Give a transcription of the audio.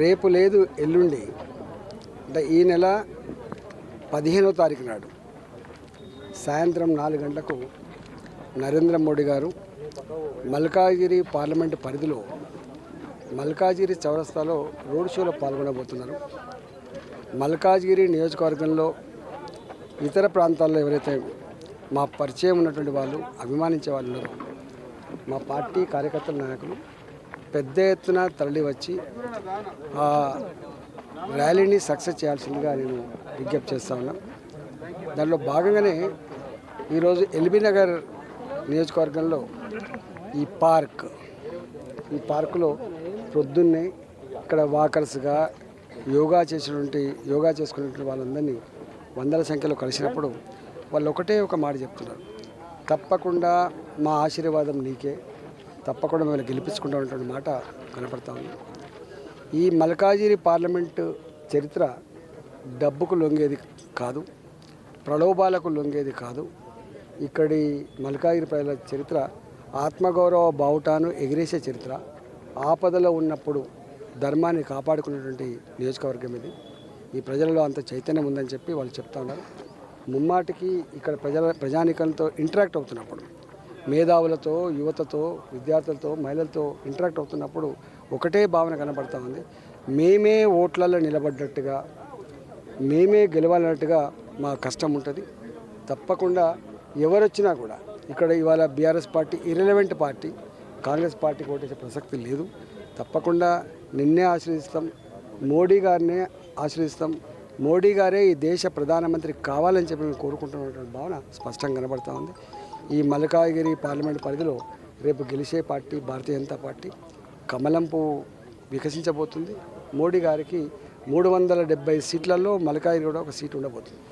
రేపు లేదు ఎల్లుండి. అంటే ఈ నెల పదిహేనో తారీఖు నాడు సాయంత్రం నాలుగు గంటలకు నరేంద్ర మోడీ గారు మల్కాజిరి పార్లమెంటు పరిధిలో మల్కాజిగిరి చౌరస్తాలో రోడ్ షోలో పాల్గొనబోతున్నారు. మల్కాజ్గిరి నియోజకవర్గంలో ఇతర ప్రాంతాల్లో ఎవరైతే మా పరిచయం ఉన్నటువంటి వాళ్ళు అభిమానించే వాళ్ళు మా పార్టీ కార్యకర్తల నాయకులు పెద్ద ఎత్తున తరలి వచ్చి ఆ ర్యాలీని సక్సెస్ చేయాల్సిందిగా నేను విజ్ఞప్తి చేస్తా ఉన్నా. దానిలో భాగంగానే ఈరోజు ఎల్బీ నగర్ నియోజకవర్గంలో ఈ పార్క్ ఈ పార్కులో పొద్దున్నే ఇక్కడ వాకర్స్గా యోగా చేసినటువంటి యోగా చేసుకున్నటువంటి వాళ్ళందరినీ వందల సంఖ్యలో కలిసినప్పుడు వాళ్ళు ఒకటే ఒక మాట చెప్తున్నారు. తప్పకుండా మా ఆశీర్వాదం నీకే. తప్పకుండా మిమ్మల్ని గెలిపించుకుంటామన్నటువంటి మాట కనపడతా ఉంది. ఈ మల్కాజిరి పార్లమెంటు చరిత్ర డబ్బుకు లొంగేది కాదు ప్రలోభాలకు లొంగేది కాదు. ఇక్కడి మల్కాగిరి ప్రజల చరిత్ర ఆత్మగౌరవ బావుటాను ఎగిరేసే చరిత్ర ఆపదలో ఉన్నప్పుడు ధర్మాన్ని కాపాడుకున్నటువంటి నియోజకవర్గం ఇది. ఈ ప్రజలలో అంత చైతన్యం ఉందని చెప్పి వాళ్ళు చెప్తా ఉన్నారు. ముమ్మాటికి ఇక్కడ ప్రజల ప్రజానికంతో ఇంటరాక్ట్ అవుతున్నప్పుడు మేధావులతో యువతతో విద్యార్థులతో మహిళలతో ఇంటరాక్ట్ అవుతున్నప్పుడు ఒకటే భావన కనబడతా ఉంది. మేమే ఓట్లలో నిలబడ్డట్టుగా మేమే గెలవాలన్నట్టుగా మా కష్టం ఉంటుంది. తప్పకుండా ఎవరు వచ్చినా కూడా ఇక్కడ ఇవాళ BRS party irrelevant party Congress పార్టీకి ఓటేసే ప్రసక్తి లేదు. తప్పకుండా నిన్నే ఆశ్రయిస్తాం మోడీ గారినే ఆశ్రయిస్తాం మోడీ గారే ఈ దేశ ప్రధానమంత్రి కావాలని చెప్పి మేము కోరుకుంటున్నటువంటి భావన స్పష్టంగా కనబడతా ఉంది. ఈ మల్కాగిరి పార్లమెంట్ పరిధిలో రేపు గెలిచే పార్టీ భారతీయ జనతా పార్టీ కమలం పువ్వు వికసించబోతుంది. మోడీ గారికి మూడు వందల డెబ్బై సీట్లలో మల్కాగిరి కూడా ఒక సీట్ ఉండబోతుంది.